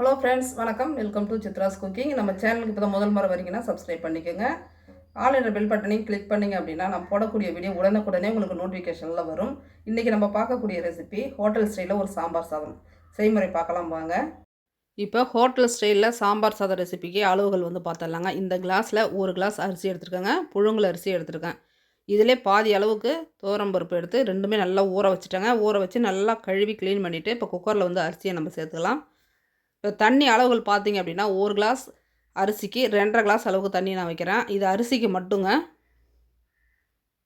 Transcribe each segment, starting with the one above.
Hello friends வணக்கம். Welcome to Chitra's cooking நம்ம சேனலுக்கு இப்போ தான் முதல் முறை வரீங்கன்னா சப்ஸ்கிரைப் பண்ணிக்கோங்க. ஆல் என்ற பெல் பட்டனையும் கிளிக் பண்ணிங்க அப்படின்னா நான் போடக்கூடிய வீடியோ உடனுக்குடனே உங்களுக்கு நோட்டிஃபிகேஷனில் வரும். இன்றைக்கி நம்ம பார்க்கக்கூடிய ரெசிபி ஹோட்டல் ஸ்டைலில் ஒரு சாம்பார் சாதம். செய்முறை பார்க்கலாம் வாங்க. இப்போ ஹோட்டல் ஸ்டைலில் சாம்பார் சாதம் ரெசிபிக்கு அளவுகள் வந்து பார்த்துடலாங்க. இந்த கிளாஸில் ஒரு கிளாஸ் அரிசி எடுத்துருக்கேங்க. புழுங்கல் அரிசி எடுத்துருக்கேன். இதிலே பாதி அளவுக்கு பருப்பு எடுத்து ரெண்டுமே நல்லா ஊற வச்சுட்டேங்க. ஊற வச்சு நல்லா கழுவி க்ளீன் பண்ணிவிட்டு இப்போ குக்கரில் வந்து அரிசியை நம்ம சேர்த்துக்கலாம். இப்போ தண்ணி அளவுகள் பார்த்தீங்க அப்படின்னா ஒரு கிளாஸ் அரிசிக்கு ரெண்டரை கிளாஸ் அளவுக்கு தண்ணி நான் வைக்கிறேன். இது அரிசிக்கு மட்டுங்க.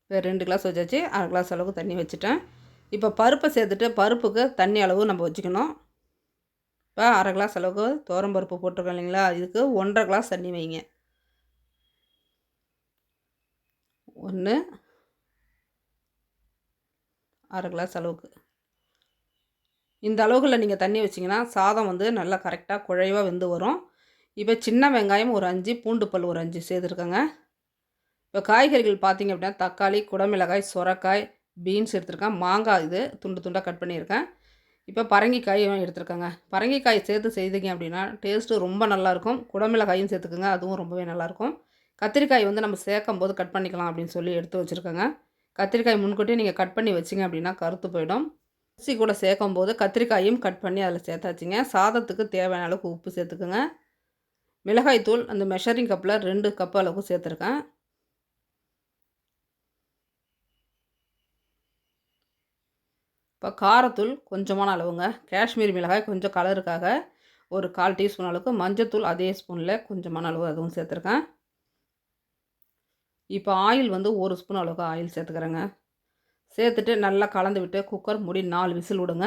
இப்போ ரெண்டு கிளாஸ் வச்சாச்சு. அரை கிளாஸ் அளவுக்கு தண்ணி வச்சுட்டேன். இப்போ பருப்பை சேர்த்துட்டு பருப்புக்கு தண்ணி அளவு நம்ம வச்சுக்கணும். இப்போ அரை கிளாஸ் அளவுக்கு பருப்பு போட்டிருக்கோம் இல்லைங்களா? இதுக்கு ஒன்றரை கிளாஸ் தண்ணி வைங்க. ஒன்று அரை கிளாஸ் அளவுக்கு. இந்த அளவுகளில் நீங்கள் தண்ணி வச்சிங்கன்னா சாதம் வந்து நல்லா கரெக்டாக குழைவாக வெந்து வரும். இப்போ சின்ன வெங்காயம் ஒரு அஞ்சு பூண்டு பல் ஒரு அஞ்சு சேர்த்துருக்கேங்க. இப்போ காய்கறிகள் பார்த்தீங்க அப்படின்னா தக்காளி குடமிளகாய் சுரக்காய் பீன்ஸ் எடுத்திருக்கேன். மாங்காய் இது துண்டு துண்டாக கட் பண்ணியிருக்கேன். இப்போ பரங்கிக்காயும் எடுத்துருக்கேங்க. பரங்கிக்காய் சேர்த்து செய்தீங்க அப்படின்னா டேஸ்ட்டு ரொம்ப நல்லாயிருக்கும் குடமிளகாயும் சேர்த்துக்குங்க அதுவும் ரொம்பவே நல்லாயிருக்கும் கத்திரிக்காய் வந்து நம்ம சேர்க்கும் போது கட் பண்ணிக்கலாம் அப்படின்னு சொல்லி எடுத்து வச்சுருக்கேங்க. கத்திரிக்காய் முன்கூட்டியே நீங்கள் கட் பண்ணி வச்சிங்க அப்படின்னா கருத்து போயிடும். அரிசி கூட சேர்க்கும் போது கத்திரிக்காயும் கட் பண்ணி அதில் சேர்த்தாச்சுங்க. சாதத்துக்கு தேவையான அளவுக்கு உப்பு சேர்த்துக்குங்க. மிளகாய் தூள் அந்த மெஷரிங் கப்பில் ரெண்டு கப் அளவுக்கு சேர்த்துருக்கேன். இப்போ காரத்தூள் கொஞ்சமான அளவுங்க. காஷ்மீர் மிளகாய் கொஞ்சம் கலருக்காக ஒரு கால் டீஸ்பூன் அளவுக்கு. மஞ்சத்தூள் அதே ஸ்பூனில் கொஞ்சமான அளவு அதுவும் சேர்த்துருக்கேன். இப்போ ஆயில் வந்து ஒரு ஸ்பூன் அளவுக்கு ஆயில் சேர்த்துக்கிறேங்க. சேர்த்துட்டு நல்லா கலந்து விட்டு குக்கர் மூடி நாலு விசில் விடுங்க.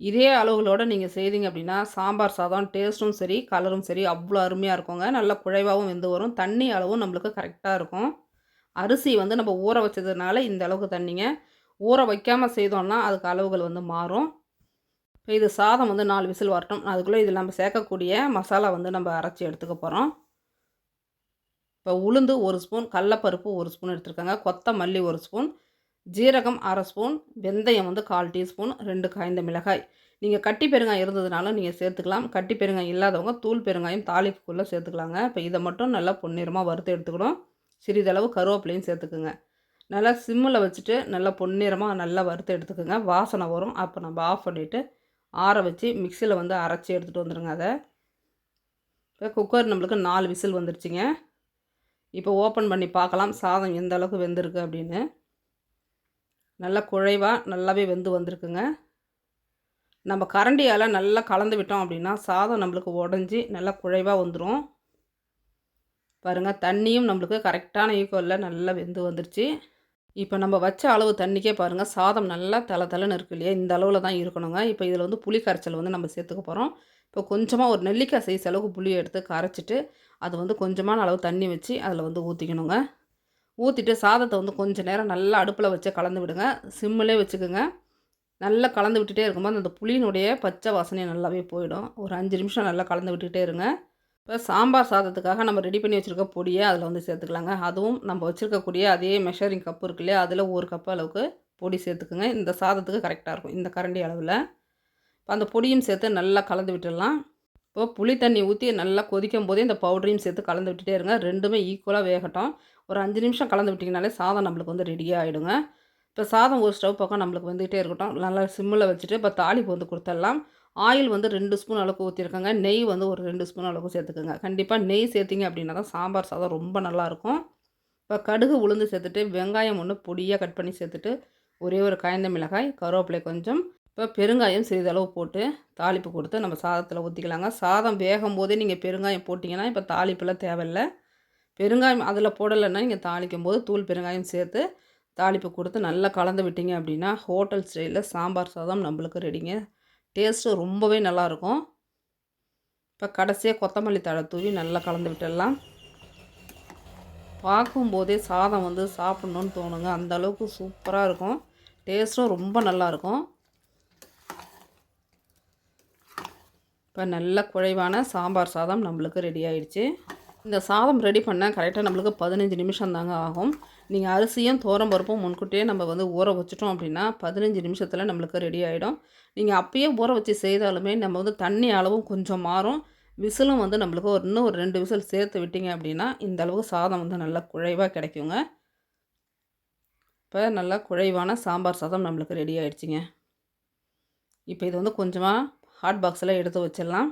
இதே அளவுகளோடு நீங்கள் செய்தீங்க அப்படின்னா சாம்பார் சாதம் டேஸ்ட்டும் சரி கலரும் சரி அவ்வளோ அருமையாக இருக்குங்க. நல்லா குழைவாகவும் வெந்து வரும். தண்ணி அளவும் நம்மளுக்கு கரெக்டாக இருக்கும். அரிசி வந்து நம்ம ஊற வச்சதுனால இந்த அளவுக்கு தண்ணிங்க. ஊற வைக்காமல் செய்தோம்னா அதுக்கு அளவுகள் வந்து மாறும். இப்போ இது சாதம் வந்து நாலு விசில் வரட்டும். அதுக்குள்ளே இதில் நம்ம சேர்க்கக்கூடிய மசாலா வந்து நம்ம அரைச்சி எடுத்துக்க போகிறோம் இப்போ உளுந்து ஒரு ஸ்பூன் கடலப்பருப்பு ஒரு ஸ்பூன் எடுத்துருக்காங்க. கொத்தமல்லி ஒரு ஸ்பூன் ஜீரகம் அரை ஸ்பூன் வெந்தயம் வந்து கால் டீஸ்பூன் ரெண்டு காய்ந்த மிளகாய். நீங்கள் கட்டி பெருங்காயம் இருந்ததுனால நீங்கள் சேர்த்துக்கலாம். கட்டி பெருங்காயம் இல்லாதவங்க தூள் பெருங்காயம் தாளிப்புக்குள்ளே சேர்த்துக்கலாங்க. இப்போ இதை மட்டும் நல்லா பொன்னிறமாக வறுத்து எடுத்துக்கணும். சிறிதளவு கருவேப்பிலையும் சேர்த்துக்குங்க. நல்லா சிம்மில் வச்சுட்டு நல்லா பொன்னிறமாக நல்லா வறுத்து எடுத்துக்கோங்க. வாசனை வரும். அப்போ நம்ம ஆஃப் பண்ணிவிட்டு ஆற வச்சு மிக்சியில் வந்து அரைச்சி எடுத்துகிட்டு வந்துடுங்க அதை. இப்போ குக்கர் நம்மளுக்கு நாலு விசில் வந்துருச்சுங்க. இப்போ ஓப்பன் பண்ணி பார்க்கலாம் சாதம் எந்த அளவுக்கு வெந்திருக்கு அப்படின்னு. நல்லா குழைவாக நல்லாவே வெந்து வந்திருக்குங்க. நம்ம கரண்டியால் நல்லா கலந்து விட்டோம் அப்படின்னா சாதம் நம்மளுக்கு உடஞ்சி நல்லா குழைவாக வந்துடும் பாருங்கள் தண்ணியும் நம்மளுக்கு கரெக்டான ஈக்குவலில் நல்லா வெந்து வந்துருச்சு. இப்போ நம்ம வச்ச அளவு தண்ணிக்கே பாருங்கள் சாதம் நல்லா தலை தலைன்னு இருக்கு இல்லையா? இந்த அளவில் தான் இருக்கணுங்க. இப்போ இதில் வந்து புளி கரைச்சல் வந்து நம்ம சேர்த்துக்க போகிறோம் இப்போ கொஞ்சமாக ஒரு நெல்லிக்காய் சைஸ் அளவுக்கு புளியை எடுத்து கரைச்சிட்டு அது வந்து கொஞ்சமான அளவு தண்ணி வச்சு அதில் வந்து ஊற்றிக்கணுங்க ஊற்றிட்டு சாதத்தை வந்து கொஞ்சம் நேரம் நல்லா அடுப்பில் வச்சு கலந்து விடுங்க. சிம்மிலே வச்சுக்கோங்க. நல்லா கலந்து விட்டுட்டே இருக்கும்போது அந்த புளியினுடைய பச்சை வாசனையை நல்லாவே போயிடும். ஒரு அஞ்சு நிமிஷம் நல்லா கலந்து விட்டுகிட்டே இருங்க. இப்போ சாம்பார் சாதத்துக்காக நம்ம ரெடி பண்ணி வச்சுருக்க பொடியை அதில் வந்து சேர்த்துக்கலாங்க. அதுவும் நம்ம வச்சுருக்கக்கூடிய அதே மெஷரிங் கப்பு இருக்கு இல்லையா? அதில் ஒரு கப்பு அளவுக்கு பொடி சேர்த்துக்குங்க. இந்த சாதத்துக்கு கரெக்டாக இருக்கும். இந்த கரண்டி அளவில். இப்போ அந்த பொடியும் சேர்த்து நல்லா கலந்து விட்டுடலாம். இப்போ புளி தண்ணி ஊற்றி நல்லா கொதிக்கும் போதே இந்த பவுடரையும் சேர்த்து கலந்து விட்டுட்டே இருங்க. ரெண்டுமே ஈக்குவலாக வேகட்டும். ஒரு அஞ்சு நிமிஷம் கலந்து விட்டிங்கனாலே சாதம் நம்மளுக்கு வந்து ரெடியாக ஆகிடுங்க இப்போ சாதம் ஒரு ஸ்டவ் பக்கம் நம்மளுக்கு வந்துகிட்டே இருக்கட்டும். நல்லா சிம்மில் வச்சுட்டு இப்போ தாளிப்பு வந்து கொடுத்துடலாம். ஆயில் வந்து ரெண்டு ஸ்பூன் அளவுக்கு ஊற்றிருக்கோங்க நெய் வந்து ஒரு ரெண்டு ஸ்பூன் அளவுக்கு சேர்த்துக்கோங்க. கண்டிப்பாக நெய் சேர்த்திங்க அப்படின்னா தான் சாம்பார் சாதம் ரொம்ப நல்லாயிருக்கும். இப்போ கடுகு உளுந்து சேர்த்துட்டு வெங்காயம் ஒன்று பொடியாக கட் பண்ணி சேர்த்துட்டு ஒரே ஒரு காய்ந்த மிளகாய் கருவேப்பிலை கொஞ்சம் இப்போ பெருங்காயம் சிறிதளவு போட்டு தாளிப்பு கொடுத்து நம்ம சாதத்தில் ஊற்றிக்கலாங்க. சாதம் வேகும் போதே நீங்கள் பெருங்காயம் போட்டிங்கன்னா இப்போ தாளிப்பெல்லாம் தேவையில்லை. பெருங்காயம் அதில் போடலைன்னா நீங்கள் தாளிக்கும் போது தூள் பெருங்காயம் சேர்த்து தாளிப்பு கொடுத்து நல்லா கலந்து விட்டீங்க அப்படின்னா ஹோட்டல் ஸ்டைலில் சாம்பார் சாதம் நம்மளுக்கு ரெடிங்க. டேஸ்ட்டு ரொம்பவே நல்லாயிருக்கும். இப்போ கடைசியாக கொத்தமல்லி தழை தூவி நல்லா கலந்து விட்டுடலாம். பார்க்கும்போதே சாதம் வந்து சாப்பிட்ணுன்னு தோணுங்க. அந்த அளவுக்கு சூப்பராக இருக்கும். டேஸ்ட்டும் ரொம்ப நல்லாயிருக்கும். இப்போ நல்ல குழைவான சாம்பார் சாதம் நம்மளுக்கு ரெடி ஆயிடுச்சு. இந்த சாதம் ரெடி பண்ண கரெக்டாக நம்மளுக்கு பதினஞ்சு நிமிஷம் தாங்க ஆகும். நீங்கள் அரிசியும் தோரம் பருப்பும் முன்கூட்டியே நம்ம வந்து ஊற வச்சிட்டோம் அப்படின்னா பதினஞ்சு நிமிஷத்தில் நம்மளுக்கு ரெடி ஆகிடும் நீங்கள் அப்பயே ஊற வச்சு செய்தாலுமே நம்ம வந்து தண்ணி அளவும் கொஞ்சம் மாறும். விசிலும் வந்து நம்மளுக்கு ஒரு இன்னும் ஒரு ரெண்டு விசில் சேர்த்து விட்டிங்க அப்படின்னா இந்த அளவுக்கு சாதம் வந்து நல்லா குழைவாக கிடைக்குங்க. இப்போ நல்லா குழைவான சாம்பார் சாதம் நம்மளுக்கு ரெடி ஆகிடுச்சிங்க இப்போ இது வந்து கொஞ்சமாக ஹாட் பாக்ஸில் எடுத்து வச்சிடலாம்.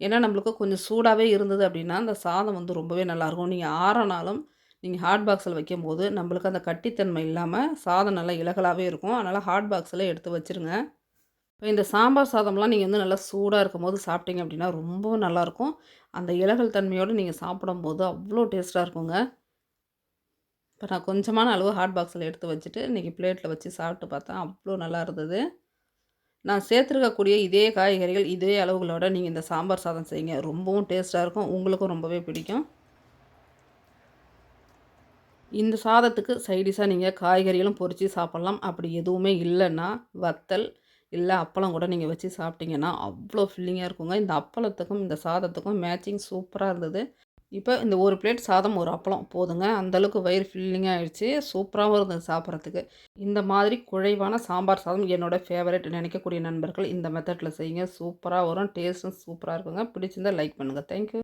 ஏன்னா நம்மளுக்கு கொஞ்சம் சூடாகவே இருந்தது அப்படின்னா அந்த சாதம் வந்து ரொம்பவே நல்லாயிருக்கும். நீங்கள் ஆறனாலும் நீங்கள் ஹாட் பாக்ஸில் வைக்கும்போது நம்மளுக்கு அந்த கட்டித்தன்மை இல்லாமல் சாதம் நல்லா இலகலாகவே இருக்கும். அதனால் ஹாட் பாக்ஸில் எடுத்து வச்சுருங்க. இப்போ இந்த சாம்பார் சாதம்லாம் நீங்கள் வந்து நல்லா சூடாக இருக்கும் போது சாப்பிட்டீங்க அப்படின்னா ரொம்பவும் நல்லாயிருக்கும். அந்த இலகல் தன்மையோடு நீங்கள் சாப்பிடும்போது அவ்வளோ டேஸ்ட்டாக இருக்குங்க. இப்போ நான் கொஞ்சமான அளவு ஹாட் பாக்ஸில் எடுத்து வச்சுட்டு இன்றைக்கி பிளேட்டில் வச்சு சாப்பிட்டு பார்த்தேன் அவ்வளோ நல்லா இருந்தது. நான் சேர்த்துருக்கக்கூடிய இதே காய்கறிகள் இதே அளவுகளோட நீங்கள் இந்த சாம்பார் சாதம் செய்யுங்க. ரொம்பவும் டேஸ்ட்டாக இருக்கும். உங்களுக்கும் ரொம்பவே பிடிக்கும். இந்த சாதத்துக்கு சைடிஷாக நீங்கள் காய்கறிகளும் பொறிச்சு சாப்பிட்லாம். அப்படி எதுவுமே இல்லைன்னா வத்தல் இல்லை அப்பளம் கூட நீங்கள் வச்சு சாப்பிட்டீங்கன்னா அவ்வளோ ஃபில்லிங்காக இருக்குங்க. இந்த அப்பளத்துக்கும் இந்த சாதத்துக்கும் மேட்சிங் சூப்பராக இருந்தது. இப்போ இந்த ஒரு பிளேட் சாதம் ஒரு அப்பளம் போதுங்க. அந்தளவுக்கு வயிறு ஃபில்லிங்காக ஆகிடுச்சு சூப்பராகவும் இருந்தது சாப்பிட்றதுக்கு. இந்த மாதிரி குழைவான சாம்பார் சாதம் என்னோடய ஃபேவரட் நினைக்கக்கூடிய நண்பர்கள் இந்த மெத்தடில் செய்யுங்க. சூப்பராக வரும். டேஸ்ட்டும் சூப்பராக இருக்குங்க. பிடிச்சிருந்தால் லைக் பண்ணுங்கள் தேங்க்யூ